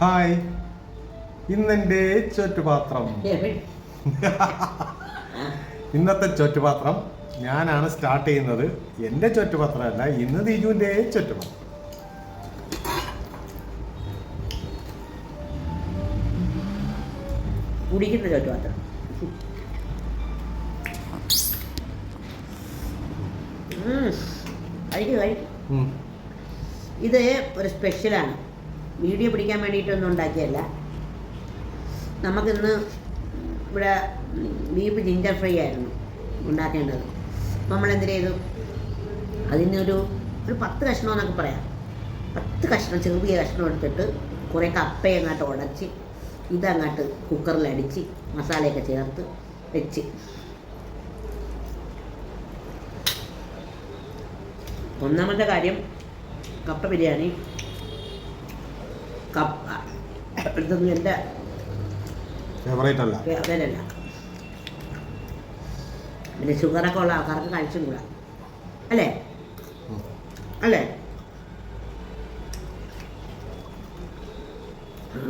Hi. ഇന്നെന്റെ ചുറ്റുപാത്രം. ഇന്നത്തെ ചുറ്റുപാത്രം ഞാനാണ് സ്റ്റാർട്ട് ചെയ്യുന്നത്. എന്റെ ചുറ്റുപാത്രമല്ല ഇന്ന് ദിജുവിന്റെ ചുറ്റുപാത്രം. കുടിക്കുന്ന ചുറ്റുപാത്രം. ഉം. കഴിക്ക് കഴിക്ക്. ഉം. ഇത് ഒരു സ്പെഷ്യലാണ് വീഡിയോ പിടിക്കാൻ വേണ്ടിയിട്ടൊന്നും ഉണ്ടാക്കിയല്ല. നമുക്കിന്ന് ഇവിടെ ബീഫ് ജിഞ്ചർ ഫ്രൈ ആയിരുന്നു ഉണ്ടാക്കേണ്ടത്. എന്തിനു ചെയ്തു? അതിനൊരു ഒരു പത്ത് കഷ്ണം എന്നൊക്കെ പറയാം. പത്ത് കഷ്ണം ചെറിയ കഷ്ണം എടുത്തിട്ട് കുറേ കപ്പ അങ്ങോട്ട് ഉടച്ച് ഇതങ്ങോട്ട് കുക്കറിലടിച്ച് മസാലയൊക്കെ ചേർത്ത് വെച്ച്. ഒന്നാമത്തെ കാര്യം കപ്പ ബിരിയാണി. കപ്പ. ഇതൊന്നും എന്റെ ഫേവറേറ്റ് അല്ല. അവരല്ല പിന്നെ ഷുഗറൊക്കെ ഉള്ള ആൾക്കാർക്ക് കഴിച്ചും കൂടാ. അല്ലേ. അല്ലേ?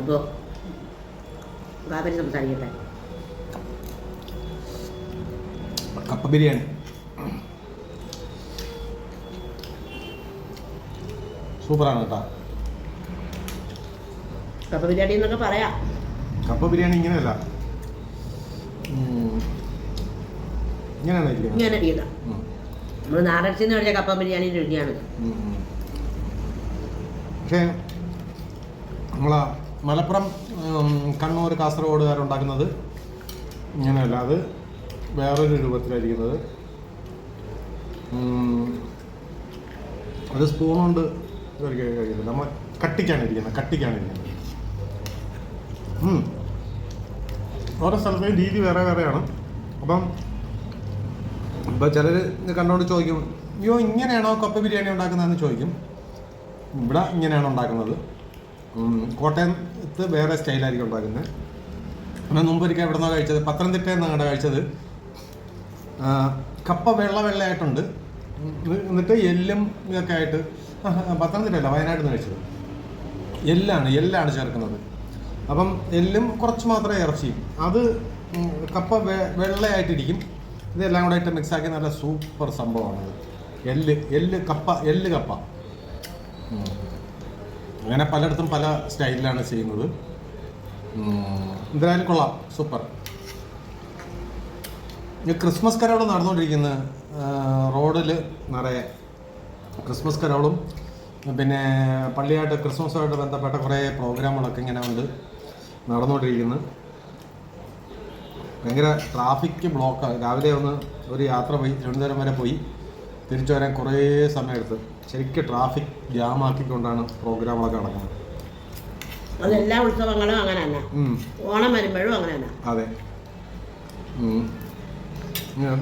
അപ്പോൾ ബാബരി സംസാരിക്കട്ടെ. കപ്പ ബിരിയാണി. സൂപ്പറാണ് കേട്ടോ. കപ്പ ബിരിയാണി എന്നൊക്കെ പറയാം. കപ്പ ബിരിയാണി ഇങ്ങനെയല്ല. ഇങ്ങനെ ഇരിക്കുന്ന നമ്മൾ നാടൻസിൽ നിന്ന് പറഞ്ഞ കപ്പ ബിരിയാണി രുചിയാണ്. പക്ഷേ നമ്മളാ മലപ്പുറം കണ്ണൂർ കാസർഗോഡുകാരുണ്ടാക്കുന്നത് ഇങ്ങനെയല്ല. അത് വേറൊരു രൂപത്തിലായിരിക്കുന്നത്. അത് സ്പൂൺ കൊണ്ട് കഴിക്കാൻ കഴിയുന്നത് നമ്മൾ കട്ടിക്കാണ് ഇരിക്കുന്നത്. കട്ടിക്കാണ് ഇരിക്കുന്നത്. ഓരോ സ്ഥലത്തെയും രീതി വേറെ വേറെയാണ്. അപ്പം ഇപ്പം ചിലർ കണ്ടുകൊണ്ട് ചോദിക്കും അയ്യോ ഇങ്ങനെയാണോ കപ്പ ബിരിയാണി ഉണ്ടാക്കുന്നതെന്ന് ചോദിക്കും. ഇവിടെ ഇങ്ങനെയാണ് ഉണ്ടാക്കുന്നത്. കോട്ടയത്ത് വേറെ സ്റ്റൈലായിരിക്കും ഉണ്ടാക്കുന്നത്. ഞാൻ മുമ്പ് ഒരിക്കൽ എവിടെ നിന്നാണ് കഴിച്ചത് പത്തനംതിട്ടയിൽ നിന്നാണ് കഴിച്ചത്. കപ്പ വെള്ള വെള്ളയായിട്ടുണ്ട്. എന്നിട്ട് എല്ലും ഇതൊക്കെ ആയിട്ട് പത്തനംതിട്ടയല്ല വയനാട്ടിൽ നിന്ന് കഴിച്ചത്. എല്ലാണ് എല്ലാണ് ചേർക്കുന്നത്. അപ്പം എല്ലും കുറച്ച് മാത്രമേ ഇറച്ചിയും അത് കപ്പ വെള്ളയായിട്ടിരിക്കും. ഇതെല്ലാം കൂടെ ആയിട്ട് മിക്സ് ആക്കി നല്ല സൂപ്പർ സംഭവമാണത് എല്ല് എല്ല് കപ്പ എല്ല് കപ്പ. അങ്ങനെ പലയിടത്തും പല സ്റ്റൈലിലാണ് ചെയ്യുന്നത്. എന്തായാലും കൊള്ളാം. സൂപ്പർ ഈ ക്രിസ്മസ് കരോൾ നടന്നുകൊണ്ടിരിക്കുന്ന. റോഡിൽ നിറയെ ക്രിസ്മസ് കരോളും പിന്നെ പള്ളിയായിട്ട് ക്രിസ്മസുമായിട്ട് ബന്ധപ്പെട്ട കുറേ പ്രോഗ്രാമുകളൊക്കെ ഇങ്ങനെ ഉണ്ട്. നടന്നുകൊണ്ടിരിക്കുന്നു. ഭയങ്കര ട്രാഫിക് ബ്ലോക്കാണ് രാവിലെ ഒന്ന് ഒരു യാത്ര പോയി തിരുവനന്തപുരം വരെ പോയി. തിരിച്ചു വരാൻ കുറേ സമയമെടുത്ത്. ശരിക്കും ട്രാഫിക് ജാം ആക്കിക്കൊണ്ടാണ് പ്രോഗ്രാമുകളൊക്കെ നടക്കുന്നത്. അതെല്ലാ ഉത്സവങ്ങളും അങ്ങനെ തന്നെ. ഓണം വരുമ്പോഴും അങ്ങനെ തന്നെ. അതെ.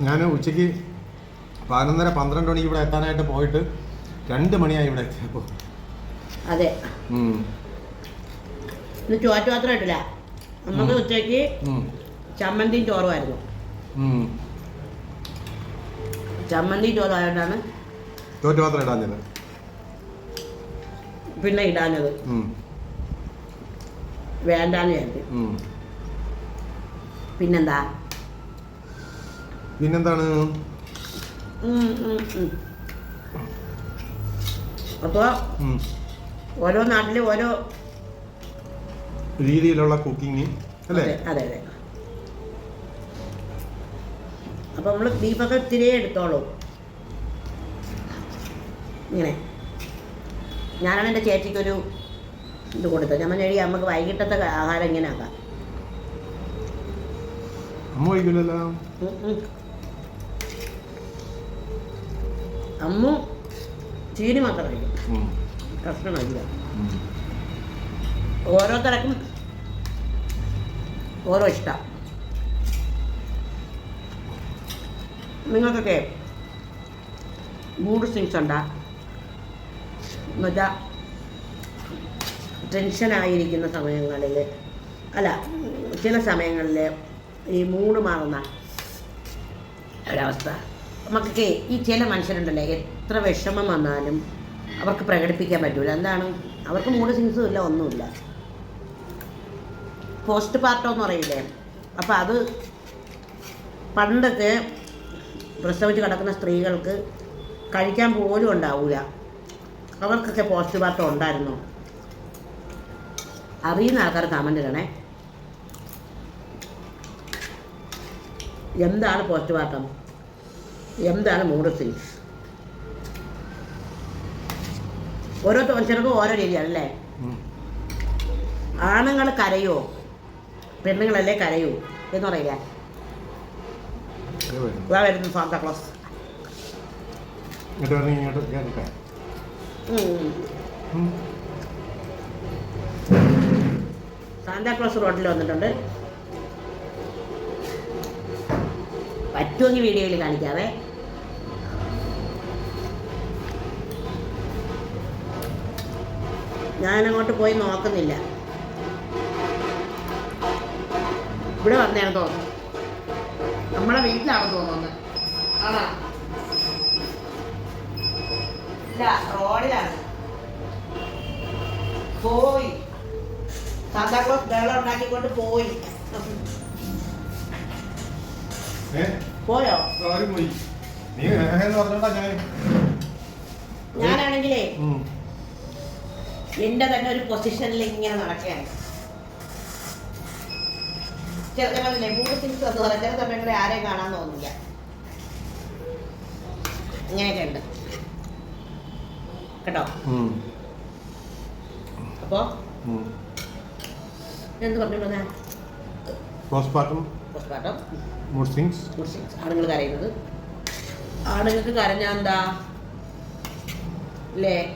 ഞാൻ ഉച്ചയ്ക്ക് പതിനൊന്നര പന്ത്രണ്ട് മണിക്ക് ഇവിടെ എത്താനായിട്ട് പോയിട്ട് രണ്ട് മണിയായി ഇവിടെ എത്തിയപ്പോൾ അതെ. ഇന്ന് ചോറ്റ് മാത്രം ഇട്ടില്ല നമുക്ക്. ഉച്ചയ്ക്ക്. ചമ്മന്തിയും ചോറുമായിരുന്നു ചമ്മന്തി ചോറായതുകൊണ്ടാണ് തോറ്റ് മാത്രം ഇടാഞ്ഞത് പിന്നെ ഇടാഞ്ഞത്. വേണ്ടാന്ന് വിചാരിച്ചു പിന്നെന്താ പിന്നെന്താണ്. അപ്പോൾ. ഓരോ നാട്ടിലും ഓരോ രീതിയിലുള്ള കുക്കിംഗ് അല്ലേ? അതെ അതെ അപ്പോൾ നമ്മൾ ബീഫൊക്കെ ഇത്തിരി എടുത്തോളൂ. ഇങ്ങനെ. ഞാനാണ് എന്റെ ചേച്ചിക്കൊരു ഇത് കൊടുത്തത്. ഞാൻ പറഞ്ഞു നമുക്ക് വൈകിട്ടത്തെ ആഹാരം ഇങ്ങനെ ആക്കാം. അമ്മ കഴിക്കില്ലല്ലോ. അമ്മു ചീനി മാത്രം കഴിക്കും. കഷ്ണം ഓരോരുത്തർക്കും ഓരോ ഇഷ്ടം. നിങ്ങൾക്കൊക്കെ മൂഡ് സ്വിങ്സ് ഉണ്ടാ? എന്നുവെച്ചാൽ ടെൻഷനായിരിക്കുന്ന സമയങ്ങളിൽ അല്ല ചില സമയങ്ങളിൽ ഈ മൂഡ് മാറുന്ന ഒരവസ്ഥ. നമുക്കൊക്കെ ഈ ചില മനുഷ്യരുണ്ടല്ലേ എത്ര വിഷമം വന്നാലും അവർക്ക് പ്രകടിപ്പിക്കാൻ പറ്റൂല. എന്താണ്? അവർക്ക് മൂഡ് സിങ്സും ഇല്ല ഒന്നുമില്ല. പോസ്റ്റ് പാർട്ടം എന്ന് പറയില്ലേ? അപ്പം അത് പണ്ടൊക്കെ പ്രസവിച്ച് കിടക്കുന്ന സ്ത്രീകൾക്ക് കഴിക്കാൻ പോലും ഉണ്ടാവില്ല അവർക്കൊക്കെ പോസ്റ്റ് പാർട്ടം ഉണ്ടായിരുന്നു. അറിയുന്ന ആൾക്കാർ കമന്റ് ഇടണേ. എന്താണ് പോസ്റ്റ് പാർട്ടം എന്താണ് മൂഡ് സ്വിങ്സ് ഓരോ മനുഷ്യർക്കും ഓരോ രീതിയാണ് അല്ലേ ആണുങ്ങൾ കരയോ? പെണ്ണുങ്ങളല്ലേ കരയൂ എന്ന് പറയില്ല ഇത് വരുന്നു. സാന്താക്ലോസ്. സാന്താക്ലോസ് റോഡിൽ വന്നിട്ടുണ്ട്. പറ്റുമെങ്കിൽ വീഡിയോയിൽ കാണിക്കാവേ. ഞാനങ്ങോട്ട് പോയി നോക്കുന്നില്ല. ഇവിടെ വന്നേന്ന് തോന്നുന്നു നമ്മളെ വീട്ടിലാണ് തോന്നുന്നത്. ആണോ? ഇല്ല റോഡിലാണ്. പോയി. സാന്താക്ലോസ് ബഹളം ഉണ്ടാക്കിക്കൊണ്ട് പോയി? പോയോ? പോയി? നീ പറഞ്ഞോണ്ടാ ഞാൻ. ഞാനാണെങ്കിലേ. എന്റെ തന്നെ ഒരു പൊസിഷനിൽ ഇങ്ങനെ നടക്കുകയാണ്. എന്ന് പറയാം ചില സമയങ്ങളിൽ ആരെയും കാണാൻ തോന്നില്ല. ഇങ്ങനെയൊക്കെ ഉണ്ട് കേട്ടോ? ഉം. അപ്പോ? ഉം. എന്ത് പറഞ്ഞോണ്ടാ പോസ്റ്റ്മോർട്ടം. പോസ്റ്റ്മോർട്ടം. മൂഡ് സിങ്സ് ആണുങ്ങൾ കരയുന്നത്. ആണുങ്ങൾക്ക് കരഞ്ഞാ എന്താ? അല്ലേ.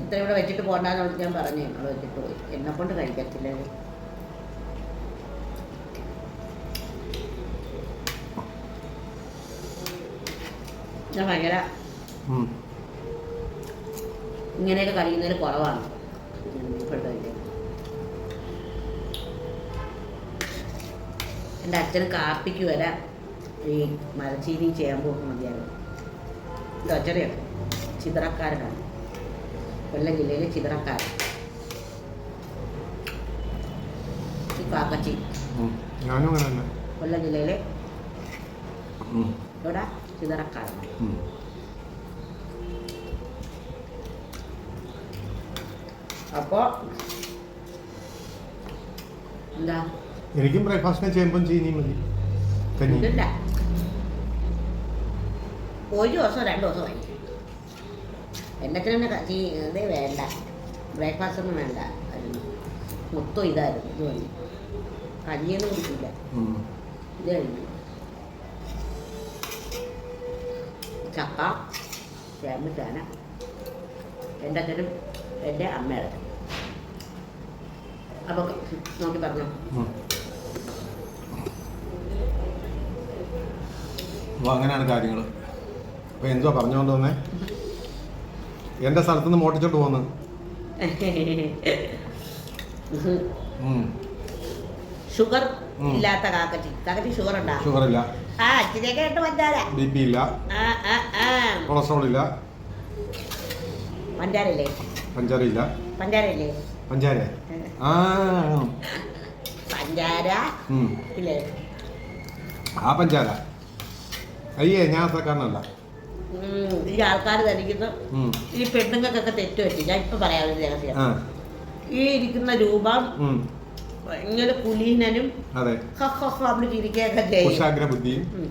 ഇത്ര ഇവിടെ വെച്ചിട്ട് പോകണ്ടെന്ന് ഞാൻ പറഞ്ഞു. അവിടെ വെച്ചിട്ട് പോയി. എന്നെ കൊണ്ട് കഴിക്കത്തില്ല ഞാൻ ഭയങ്കര. ഇങ്ങനെയൊക്കെ കഴിയുന്നതിൽ കുറവാണ്. എന്റെ അച്ഛന് കാപ്പിക്ക് വരെ ഈ മരച്ചീനി ചെയ്യാൻ പോകുന്ന മതിയായിരുന്നു. എന്റെ അച്ഛനെയാണ് ചിതറക്കാരനാണ്. കൊല്ലം ജില്ലയിലെ ചിതറക്കാരൻ. കാക്കച്ചി. കൊല്ലം ജില്ലയിലെ ഉം. ഉം. അപ്പോൾ എന്താ എനിക്കും ബ്രേക്ക്ഫാസ്റ്റിന് ചെയ്യുമ്പം ചീനി മതി കഞ്ഞി ഇല്ല ഒരു ദിവസം രണ്ട് ദിവസം എന്റെ അച്ഛനെ ഇത് വേണ്ട ബ്രേക്ക്ഫാസ്റ്റ് ഒന്നും വേണ്ട ആയിരുന്നു. മൊത്തം ഇതായിരുന്നു ഇത് മതി കഞ്ഞിയൊന്നും കുടിക്കില്ല. ഇത് കഴിഞ്ഞു ചക്ക ചേമ്പ് ചേന എന്റെ അച്ഛനും എന്റെ അമ്മയുടെ. അപ്പോൾ നോക്കി പറഞ്ഞു. അപ്പോൾ അങ്ങനെയാണ് കാര്യങ്ങൾ അപ്പോൾ എന്തോ പറഞ്ഞുകൊണ്ട് വന്നേ? എന്റെ സ്ഥലത്ത് നിന്ന് മോട്ടിച്ചോട്ട് പോകുന്നു ഉം. ഷുഗർ. ഇല്ലാത്ത കാക്കറ്റി കാക്കറ്റി ഷുഗർ ഉണ്ടാ? ഷുഗർ പഞ്ചാര ബി പി ഇല്ല കൊളസ്ട്രോൾ പഞ്ചാരല്ലേ പഞ്ചാര ഇല്ല പഞ്ചാരല്ലേ പഞ്ചാര ആ പഞ്ചാര. ഇല്ലേ? ആ പഞ്ചാര അയ്യേ ഞാൻ അത്രക്കാരനല്ല. ഈ ആൾക്കാർ ധരിക്കുന്ന ഈ പെണ്ണുങ്ങൾക്കൊക്കെ തെറ്റ് പറ്റി ഞാൻ ഇപ്പൊ പറയാൻ ഒരു രഹസ്യം. ഈ ഇരിക്കുന്ന രൂപം. ഭയങ്കര കുലീനനും അതെ. നമ്മൾ ചിരിക്കുകയൊക്കെ ചെയ്യും. കുശാഗ്ര ബുദ്ധിയും.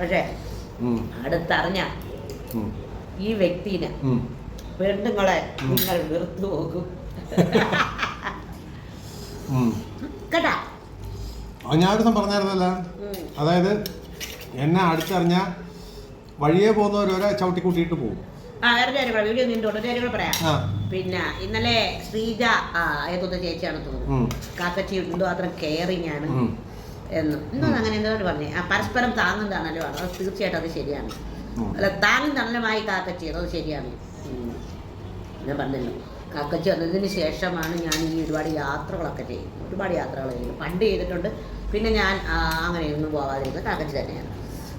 പക്ഷേ. അടുത്തറിഞ്ഞ. ഈ വ്യക്തിനെ. പെണ്ണുങ്ങളെ നിങ്ങൾ വെറുത്തു പോകും. ഉം. കേട്ടാ? ഞാൻ ഒരു ദിവസം പറഞ്ഞായിരുന്നല്ല. അതായത് എന്നെ അടുത്തറിഞ്ഞ വഴിയെ പോകുന്നവരോരെ ചവിട്ടി കൂട്ടിയിട്ട് പോകും. ആ വേറെ വീഡിയോ നിന്റെ ഉടനെ കാര്യം പറയാം. പിന്നെ ഇന്നലെ ശ്രീജ ഏതൊന്ന് ചേച്ചിയാണ് തോന്നുന്നു. കാക്കച്ചി എന്തുമാത്രം അത്ര കെയറിങ് ആണ്. എന്നും. എന്തോ അങ്ങനെ എന്തോ പറഞ്ഞു. ആ പരസ്പരം താങ്ങും തണലും ആണ്. അത് തീർച്ചയായിട്ടും അത് ശരിയാണ്. അല്ല താങ്ങും തണലുമായി കാക്കച്ചി അത് ശരിയാണ്. ഞാൻ പറഞ്ഞല്ലോ. കാക്കച്ചി വന്നതിന് ശേഷമാണ് ഞാൻ ഈ ഒരുപാട് യാത്രകളൊക്കെ ചെയ്യുന്നത്. ഒരുപാട് യാത്രകൾ ചെയ്യുന്നത്. പണ്ട് ചെയ്തിട്ടുണ്ട്. പിന്നെ ഞാൻ അങ്ങനെ അങ്ങനെയൊന്നും പോകാതിരുന്നത് കാക്കച്ചി തന്നെയാണ്.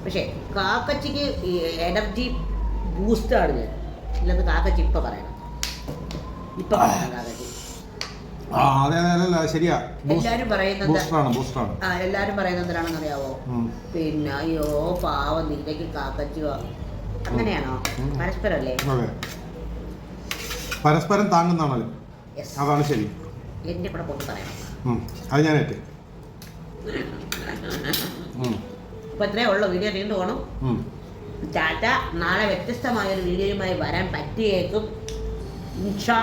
പക്ഷേ കാക്കച്ചിക്ക് എനർജി ബൂസ്റ്റാണ് ഞാൻ. ഇല്ലെന്ന് കാക്കച്ചി ഇപ്പം പറയണം. ഇപ്പം ശരിയാ. എല്ലാരും പറയുന്നത് ആ എല്ലാരും പറയുന്നത് എന്തിനാണെന്ന് അറിയാവോ പിന്നെ അയ്യോ പാവം നീലയ്ക്ക് കാക്കച്ചുവോ. അങ്ങനെയാണോ. പരസ്പരമല്ലേ പരസ്പരം താങ്ങുന്നതാണല്ലോ. അതാണ് ശരി. എന്റെ കൂടെ പൊട്ട് പറയണം അത് ഞാൻ ഏറ്റ്. ഉം. അപ്പൊ ഇത്രേ ഉള്ളൂ. വീഡിയോ നീണ്ടു പോകണം. ടാറ്റ നാളെ വ്യത്യസ്തമായ ഒരു വീഡിയോയുമായി വരാൻ പറ്റിയേക്കും. ഇൻഷാ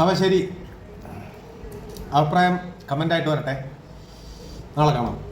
അപ്പോൾ ശരി. അഭിപ്രായം ആയിട്ട് വരട്ടെ. നാളെ കാണാം.